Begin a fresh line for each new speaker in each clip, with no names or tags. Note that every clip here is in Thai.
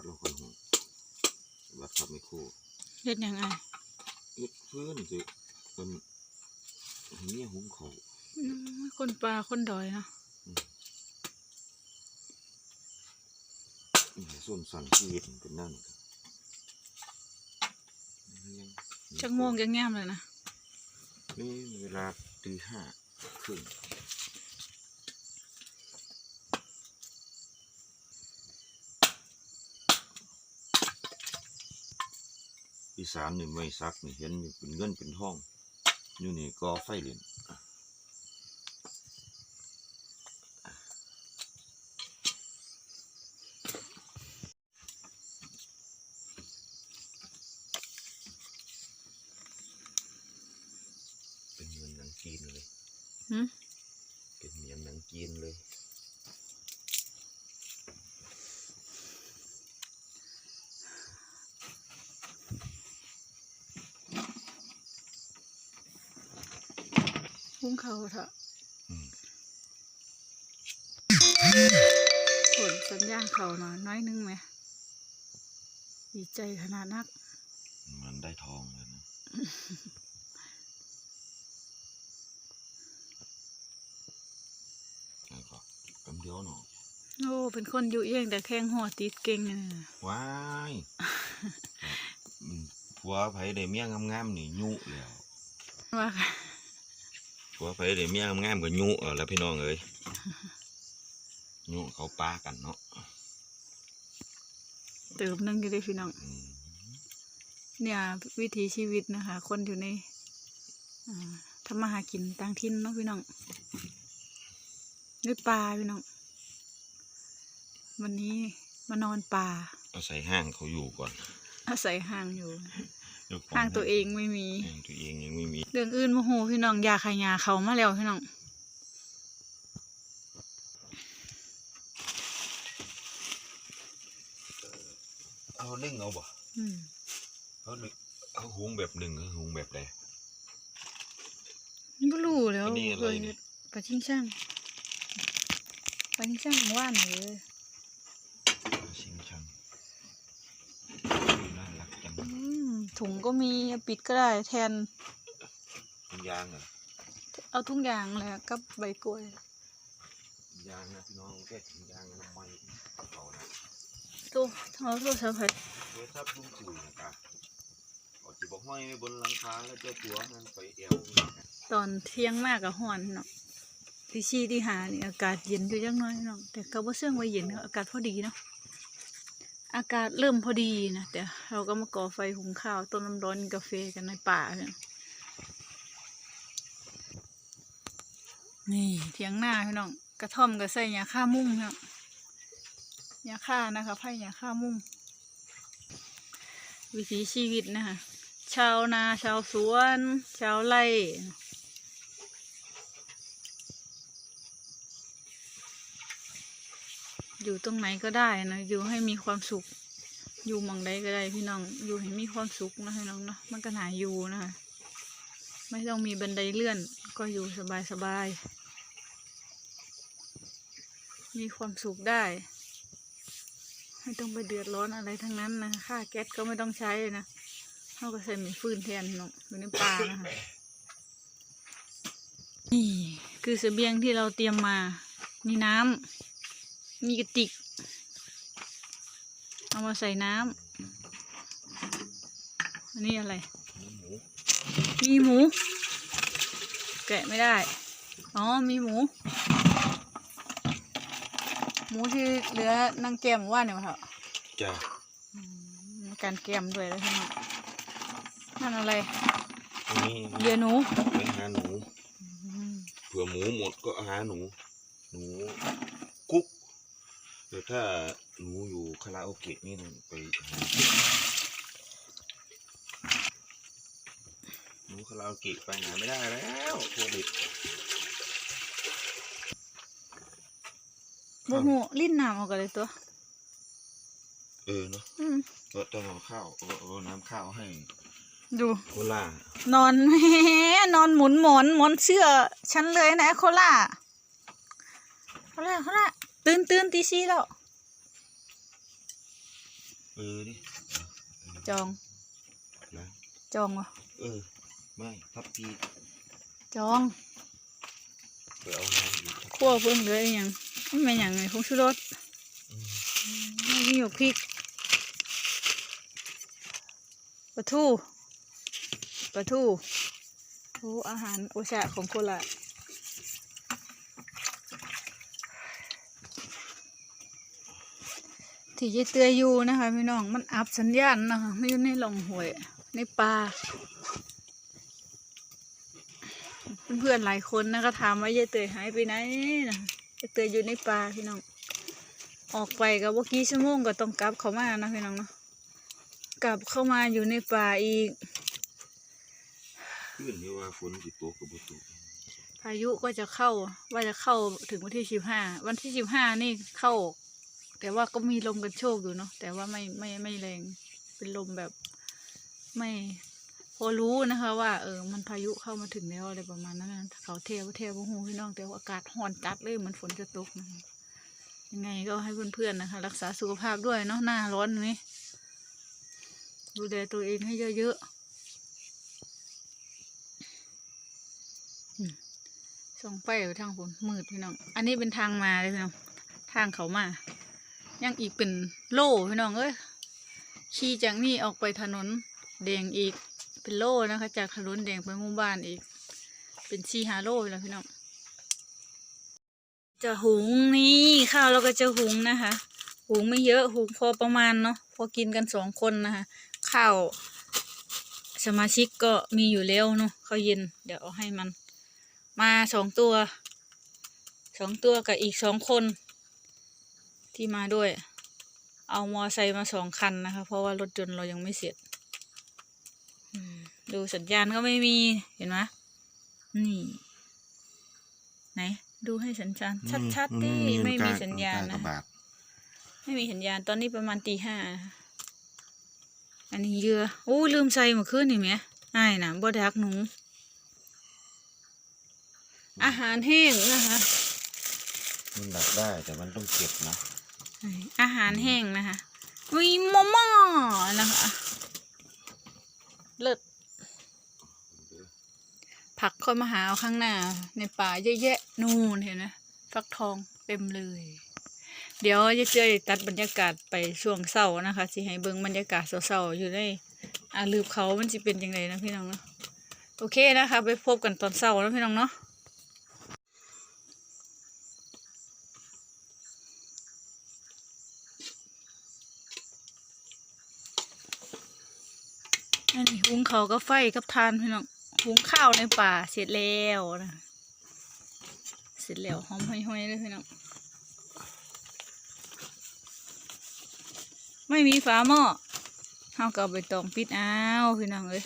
ดเราคนหงบัดขับไม่คู่
เฮ็ดยังไง
เอ็ดเพื่อนสิเป็นเมียหุงเขาว
อืมคนป่าคนดอยเนาะ
ส่วนสั่งชีวิตเป็นนั่นครับยัง
จักโมงจักแง่มเลยนะ
นี่เวลาตีห้าครึ่ง อีสานนี่ไม่ซักนี่เห็นเป็นเงินเป็นทองอยู่นี่ก็ไฟเหรียญ เป็นเงินหนังจีนเลย
หืม
เป็นเหรียญหนังจีนเลย
หุ้งเขาเถอะ
อืม
ผลสัญญาณเขาหน่อยน้อยนึงไหมดีใจขนาดนัก
มันได้ทองเลยนะแล้วก็กำเดียวหนอ
โอ้เป็นคนอยู่เอียงแต่แข้งหัวติดเก่งอะนะ
ว้ายอืมผัวไผได้เมียงามๆนี่ยุแล้ว
ว่าค่ะ
ผัวไผได้เมียงามๆก็ยุเอาแล้วพี่น้องเอ้ยยุเขาปากันเนาะ
เติมนึงอยู่ได้พี่น้อง
อืม
เนี่ยวิถีชีวิตนะคะ คนอยู่ในอ่าทำมาหากินต่างถิ่นเนาะพี่น้องด้วยปลาพี่น้อง วันนี้มานอนป่า
เอาใส่ห้างเขาอยู่ก่อน
อาศัยห่างอยู่
เจ้ข
ห่างตัวเองไม่มี
ห้างตัวเองยังไม่มี
เรื่องอื่นโมโหพี่น้องยาขายยาเขามาแล้วพี่น้อง
เอานึ่งเอาบ่
อืม
เอาหนึ่งเอาหุงแบบหนึ่งเอาหุงแบบใด
ไม่รู้แล้ว
อันนี้อะไรเนี่ย
ปลาชิงช่างปลาชิงช่างของว่านเลย
ชิงชังน่ารักจัง
อืม ถุงก็มีปิดก็ได้แทน
เป็นยางเหรอะ
เอาทุกอย่างเลยอะกับใบกล้วย
ยางนะพี่น้องแค่ถึงยางน้ำมันเขานะ
ตู้เอาตู้เซอร์ไพรส์
โทรศัพท์ลุงตู่นะครับเอาจีบห้อยไว้บนหลังคาแล้วเจ้าตัวนั้นไปเอว
ตอนเที่ยงมากกับห่อนเนาะที่ชีที่หานี่อากาศเย็นอยู่จังน้อยเนาะแต่ก็บ่เสื่องว่าเย็นเนาะอากาศพอดีเนาะ อากาศเริ่มพอดีนะแต่เราก็มาก่อไฟหุงข้าวต้มน้ำร้อนกาแฟกันในป่าเนี่ยนี่เถียงหน้าพี่น้องกระท่อมก็ใส่ยาฆ่ามุ้งนะยาฆ่านะคะไผ่ยาฆ่ามุ้งวิถีชีวิตนะคะชาวนาชาวสวน ชาวไร่ อยู่ตรงไหนก็ได้นะอยู่ให้มีความสุข อยู่มองใดก็ได้พี่น้องอยู่ให้มีความสุขนะพี่น้องเนาะมันก็หนาอยู่นะคะไม่ต้องมีบันไดเลื่อนก็อยู่สบายสบายๆมีความสุขได้ ไม่ต้องไปเดือดร้อนอะไรทั้งนั้นนะค่าแก๊สก็ไม่ต้องใช้นะเขาก็ใส่หมีฟืนแทนพี่น้องอยู่ในป่านะคะนี่คือเสบียงที่เราเตรียมมา มีน้ำ มีกระติก เอามาใส่น้ำอันนี้อะไร
หมู
มีหมู แกะไม่ได้ อ๋อ มีหมู หมูที่เหลือนางแก้มว่าเนี่ยมาเถอะ
จ้า
อืมมีการแก้มด้วยแล้วใช่ไหมนั่นอะไร
อันนี้
เดือหนู
เป็นหาหนู
อืม
เผื่อหมูหมดก็หาหนู หนูกุ๊ก เดี๋ยวถ้าหนูอยู่คาราโอเกะนี่ต้องไปหาหนูคาราโอเกะไปไหนไม่ได้แล้วโควิด
โมโหลิ้นน้ำออกกันเลยตัว
เออเนาะ
อืม
ก็ต้องเอาข้าวเอาเอาน้ำข้าวให้
ดู
โคล่า
นอนแหมนอนหมุนหมอนหมอนเสื้อฉันเลยนะโคล่าโคล่าโคล่า ตื่นตื่นตีสี่แล้ว
ออดิ
จอง
นะ
จองวะ
เออไม่พับปี
จอง
ไปเอาน้ำอีก
คั่วเพิ่งเหลืออีกอย่างไม่เป็นอย่างไงผงชูรส
อืม
ไม่มีหยกพริกปลาทูปลาทูโอ้อาหารโอชาของโคราช ที่ยายเตืออยู่นะคะพี่น้องมันอับสัญญาณนะคะไม่อยู่ในหลองหวยในป่าเพื่อนๆหลายคนนะก็ถามว่ายายเตยหายไปไหนนะยายเตยอยู่ในป่าพี่น้อง ออกไปกับว่ากี่ชั่วโมงก็ต้องกลับเข้ามานะพี่น้องเนาะกลับเข้ามาอยู่ในป่าอีก
ขึ้นที่ว่าฝนสิตกกับบ่ตก
พายุก็จะเข้าว่าจะเข้าถึงวันที่สิบห้าวันที่สิบห้านี่เข้า แต่ว่าก็มีลมกันโชกอยู่เนาะแต่ว่าไม่ไม่ไม่แรงเป็นลมแบบไม่พอรู้นะคะ ว่า เออมันพายุเข้ามาถึงแล้วอะไรประมาณนั้นเขาเทวเทวหูพี่น้องแต่ว่าอากาศร้อนจัดเลยเหมือนฝนจะตกนะะยังไงก็ให้เพื่อนๆนะคะ รักษาสุขภาพด้วยเนาะหน้าร้อนนี้ดูแลตัวเองให้เยอะๆอืมส่องไฟไปทางฝนมืดพี่น้อง อันนี้เป็นทางมาเลยพี่น้อง ทางเขามา ยังอีกเป็นโล่พี่น้องเอ้ยขี่จากนี่ออกไปถนนแดงอีกเป็นโล่นะคะ จากถนนแดงไปหมู่บ้านอีก เป็นชีฮาโล่แล้วพี่น้องจะหุงนี่ข้าวเราก็จะหุงนะคะ หุงไม่เยอะหุงพอประมาณเนาะพอกินกันสองคนนะคะ ข้าวสมาชิกก็มีอยู่แล้วเนาะข้าวเย็นเดี๋ยวเอาให้มัน มาสองตัวสองตัวกับอีกสองคน ที่มาด้วย เอามอไซค์มาสองคันนะคะ เพราะว่ารถยนต์เรายังไม่เสร็จอืมดูสัญญาณก็ไม่มีเห็นไหมนี่ ไหน ดูให้สัญญาณ ชัดๆดิไม่มีสัญญาณ
ก
นะ
ระบาด
ไม่มีสัญญาณตอนนี้ประมาณตีห้าอันนี้เรือโอ้ยลืมใส่เมื่อคืนนี่ไหมอ้ายนะบ่ดักหนู อาหารแห้งนะคะ
มันดับได้แต่มันต้องเก็บนะ
อาหารแห้งนะคะมีมอม่อนะคะเลิศผักค่อยมาหาเอาข้างหน้า ในป่าเยอะแยะนู่นเห็นไหมฟักทองเต็มเลย เดี๋ยวจะเจอตัดบรรยากาศไปช่วงเศร้านะคะสิให้เบิ่งบรรยากาศเศร้าๆอยู่ในอาลืบเขามันจะเป็นยังไงนะพี่น้องเนาะโอเคนะคะ ไปพบกันตอนเศร้านะพี่น้องเนาะ หุงเขาก็ไฟกับทานพี่น้องหุงข้าวในป่าเสร็จแล้วนะเสร็จแล้วหอมห้อยๆเลยพี่น้องไม่มีฝาหม้อเฮาก็เอาไปตองปิดเอาพี่น้องเลย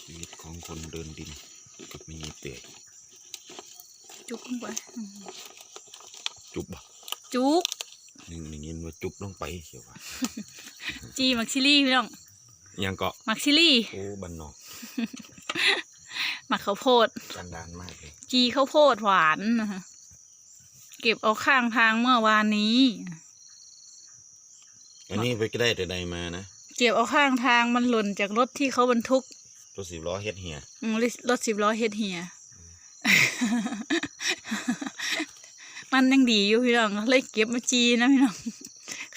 ชีวิตของคนเดินดินกับมีเปรต
จุ กลงไปอืม
จุบบ่
จุก
หนึ่งได้ยินว่าจุบลงไปเชียวว่า
จีมักชิลี่พี่น้อง
ยังเกาะ
มักชิลี่
โอ้บันนอก
มักข้าวโพด
กันดานมากเลย
จีข้าวโพดหวานนะคะเก็บเอาข้างทางเมื่อวานนี้
อันนี้ไปก็ได้แต่ใดมานะ
เก็บเอาข้างทางมันหล่นจากรถที่เขาบรรทุก
รถสิบล้อเฮ็ดเหีย
อืมรถรถสิบล้อเฮ็ดเหีย มันยังดีอยู่พี่น้องเลยเก็บมาจีนะพี่น้อง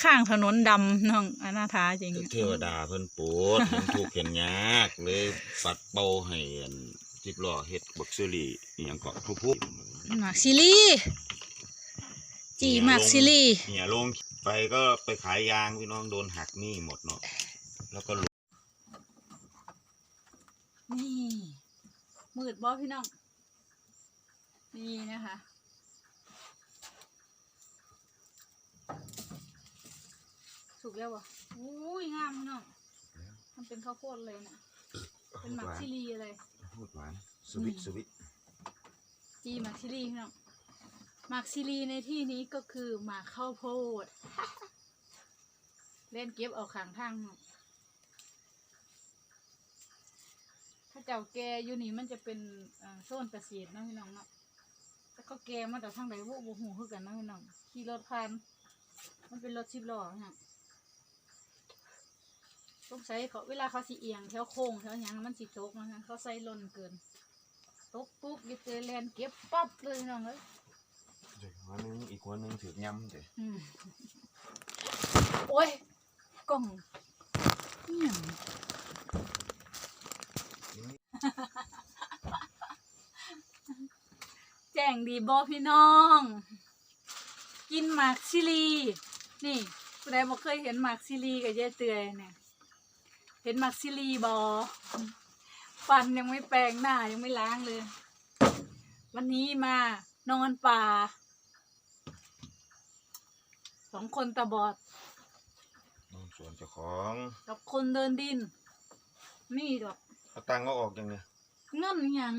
ข้างถนนดำน้องอนาถาจริง
เทวดาเพิ่นโปรดมันถูกข์เห็นยากเลยปัดเป่าให้อันสิบล้อเฮ็ดบักซิลี่อหยังเกาะทุกผู้
หมากซิลี่จีหมากซิลี่
เนี่ยลงไปก็ไปขายยางพี่น้องโดนหักหนี้หมดเนาะแล้วก็ลง
นี่มืดบ่พี่น้อง นี่นะคะ สุกแล้ววะอุ้ยงามพี่น้องมันเป็นข้าวโพดเลยนะเป็นหมักชิลีเลย
พูดหวานสวิตสวิต
จีหมักชิลีพี่น้องหมักชิลีในที่นี้ก็คือหมักข้าวโพด เล่นเก็บเอาขางทางเนาะถ้าเจ้าแกอยู่นี่มันจะเป็นเอ่อโซนเกษตรเนาะพี่น้องเนาะ แต่เขาแกมาแต่ทางใดพวกบ่ฮู้คือกันเนาะพี่น้องขี่รถผ่านมันเป็นรถสิบล้อฮะสงสัยเขาเวลาเขาสิเอียงแถวโค้งแถวหยังมันสิตกนะคะเขาใส่ล่นเกินตกปุ๊บยิเตแลนเก็บปั๊บเลยพี่น้องเอ้ย
เด็กหัวหนึงอีกหัวหนึงถือยำเด้
อืมโอ้ยกล่องอิหยั งแจ้งดีบอพี่น้อง กินหมากซิลี นี่ผู้ใดบอกเคยเห็นหมากซิลีกับเย้เตือยเนี่ยเห็นหมากซิลีบอฟันยังไม่แปรงหน้ายังไม่ล้างเลย วันนี้มานอนป่าสองคนตาบอด
นอนสวนเจ้าของ
กับคนเดินดิน นี่ดอก
เอาตังค์ก็ออกยังไง
เงินหยัง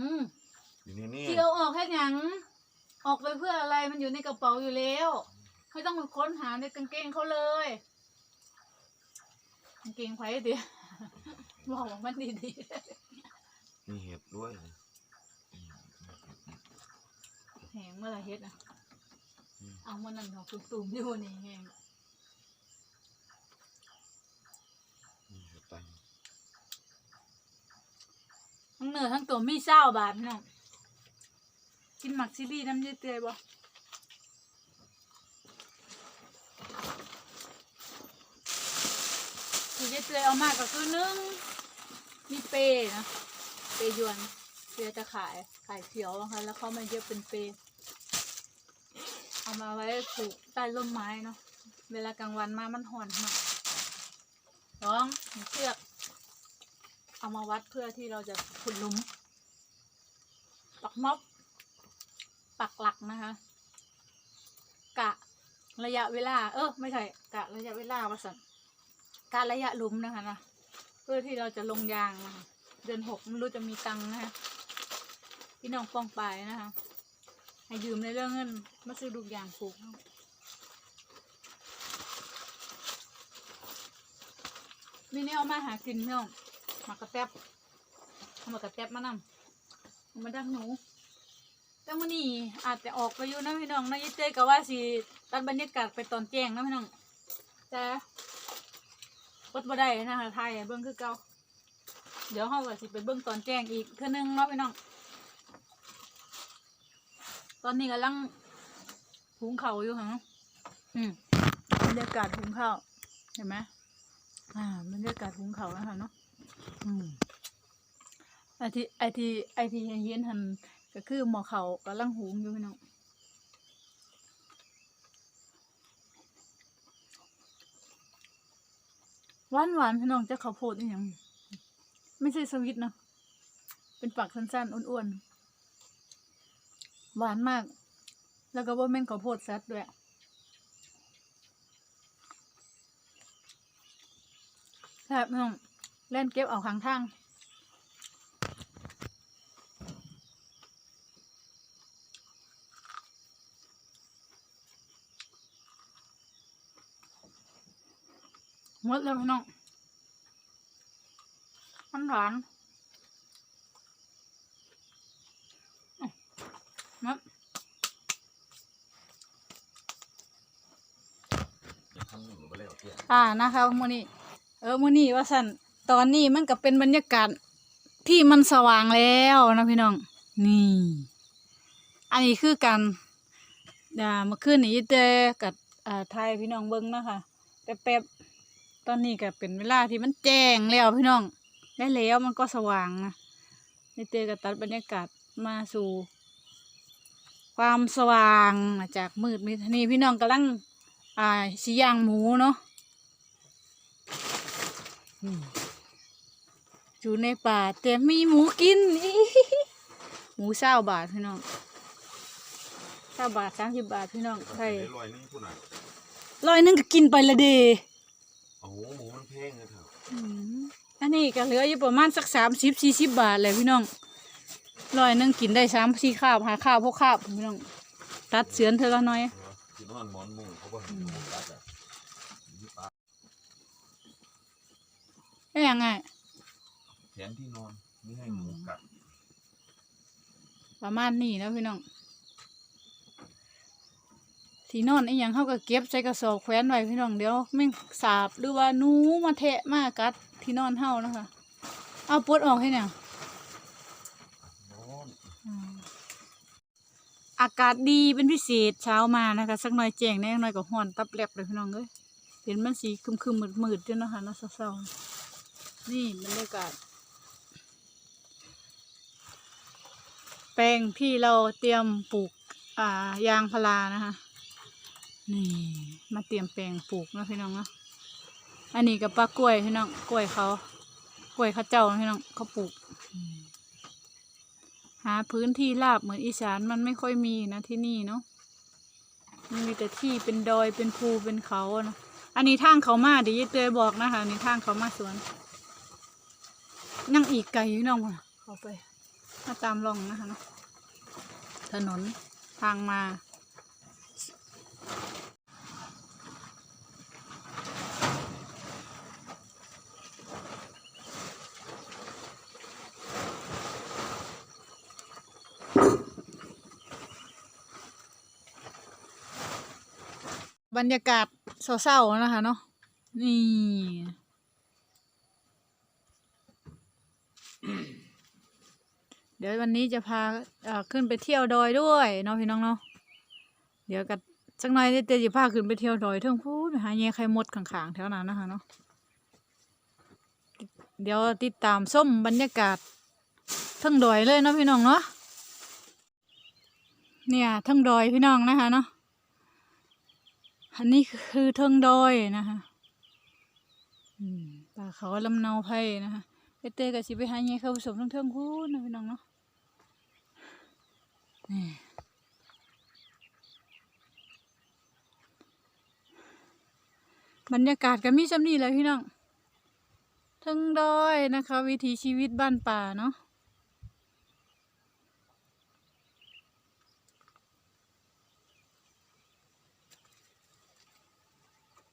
อยู่นี่นี่
ที่เอาออกแค่หยังออกไปเพื่ออะไรมันอยู่ในกระเป๋าอยู่แล้วไม่ต้องไปค้นหาในกางเกงเขาเลยกางเกงไผ่เดียวบอกว่ามันดี
มีเห็ดด้วย
ๆแหงเมื่อไรเฮ็ดนะเอามันนั่นของตุ่มๆอยู่นี่แหง
มีเห็ดตังค์
ทั้งเนื้อทั้งตัวมีเศร้าบาทพี่น้อง กินหมักซิลีน้ำยืดเตยบ่ยืดเตยเอามากก็คือนึ่งมีเปย์นะ เปยวนเปยจะขายขายเขียวนะคะแล้วเขามาเย็บเป็นเปย์เอามาไว้ผูกใต้ร่มไม้เนาะเวลากลางวันมามันห่อนมากสองเชือกเอามาวัดเพื่อที่เราจะขุดลุมปักม็อบ ปักหลักนะคะ กะระยะเวลา เออไม่ใช่กะระยะเวลาวสันกะระยะลุมนะคะนะเพื่อที่เราจะลงยางนะคะเดือนหกไม่รู้จะมีตังค์นะคะพี่น้องปองไปนะคะให้ยืมในเรื่องเงินมาซื้อลูกยางปลูกเนาะมีแนวมาหากินพี่น้องมากระแตบมากระแตบมานำเอามาดักหนู แต่วันนี้อาจจะออกไปอยู่นะพี่น้องนะยี่เต้ก็ว่าสิตัดบรรยากาศไปตอนแจ้งนะพี่น้องแต่กดบ่ได้นะคะไทยเบิ่งคือเก่าเดี๋ยวเฮาก็สิไปเบิ่งตอนแจ้งอีกเทื่อนึงเนาะพี่น้อง ตอนนี้กำลังหุงข้าวอยู่ค่ะอืมบรรยากาศหุงข้าวเห็นไหมอ่าบรรยากาศหุงข้าวนะคะเนาะ อืมไอที่ไอที่ไอที่เย็นๆหัน ก็คือหม้อข้ากำลังหุงอยู่พี่น้องหวานหวานพี่น้องจะข้าวโพดอีหยังไม่ใช่สวิตนะเป็นปักสั้นๆอ้วนๆหวานมาก แล้วก็ว่าแม่นข้าวโพดซัดด้วยแซ่บน้องเล่นเก็บเอาข้างทาง หมดแล้วพี่น้องมันหวานอื้อหมด
ทำหนึ่งไปแล้วเพื่อน
อ่านะคะมื้อนี้ เออมื้อนี้ว่าสั่นตอนนี้มันก็เป็นบรรยากาศที่มันสว่างแล้วนะพี่น้อง นี่ อันนี้คือการอ่าเมื่อคืนนี้เจอกับอ่าไทยพี่น้องเบิ้งนะคะแป๊บๆ ตอนนี้ก็เป็นเวลาที่มันแจ้งแล้วพี่น้อง ได้แล้วมันก็สว่างนะได้เจอกับตัดบรรยากาศมาสู่ ความสว่างจากมืดมิดนี่พี่น้องกำลัง อ่าสีย่างหมูเนาะอืมอยู่ในป่าแต่มีหมูกินอิหิหิหมูเศร้าบาทพี่น้องเศร้าบาทสามสิบบาทพี่น้องใช่
ได้ลอยหนึงพูดหน่อย
ร้อยหนึงก็กินไปละเด
โอ้โหหมูมันแพงเลยเถอะ
อืมอันนี้ก็เหลืออยู่ประมาณสักสามสิบสี่สิบบาทเลยพี่น้องร้อยหนึงกินได้สามสี่ข้าวหาข้าวพวกข้าวพี่น้องตัดเสือนเธอละน้อย
เหรอกินนอนหมอนมุงเขาบอกให้หมูตัดอะนี่ปลา
ได้ยังไง
แขนที่นอนไม่ให้หนูกัด
ประมาณนี้นะพี่น้อง ที่นอนไอ้หยังเขาก็เก็บใส่กระสอบแขวนไว้พี่น้องเดี๋ยวแม่งสาบหรือว่าหนูมาเทะมากัดที่นอนเฮานะคะ เอาปลดออกให้เนี่ย
อา
กาศดีเป็นพิเศษเช้ามานะคะ สักหน่อยแจ้งแน่หน่อยก็ห้อนตับแลบเลยพี่น้องเอ้ยเห็นมันสีคึมคึมมืดมืดด้วยนะคะเนาะเศร้าๆนี่บรรยากาศ แปลงที่เราเตรียมปลูกอ่ายางพารานะคะ นี่มาเตรียมแปลงปลูกนะพี่น้องนะอันนี้กับปลากล้วยพี่น้องกล้วยเขากล้วยเขาเจ้าพี่น้องเขาปลูก หาพื้นที่ราบเหมือนอีสานมันไม่ค่อยมีนะที่นี่เนาะมันมีแต่ที่เป็นดอยเป็นภูเป็นเขาอะนะอันนี้ทางเขามาเดี๋ยวเตยบอกนะคะอันนี้ทางเขามาสวนนั่งอีกไกลอยู่น้องว่ะเขาไปมาตามลองนะคะเนาะถนนทางมา บรรยากาศเศร้าๆนะคะเนาะนี่ เดี๋ยววันนี้จะพาเอ่อขึ้นไปเที่ยวดอยด้วยเนาะพี่น้องเนาะเดี๋ยวกันสักหน่อยเดี๋ยวจะพาขึ้นไปเที่ยวดอยเทิงพูดไปหาแย่ไขมดข้างๆแถวนั้นนะคะเนาะเดี๋ยวติดตามส้มบรรยากาศเทั้งดอยเลยเนาะพี่น้องเนาะเนี่ยเทั้งดอยพี่น้องนะคะเนาะ อันนี้คือเทิงดอยนะคะอืมป่าเขาลำเนาไผ่นะคะไอเต้กับสิไปหาเงี้ยเขาผสมทั้งเทิงพูดนะพี่น้องเนาะนี่บรรยากาศก็มีสำนีเลยพี่น้องเทิงดอยนะคะ วิถีชีวิตบ้านป่าเนาะ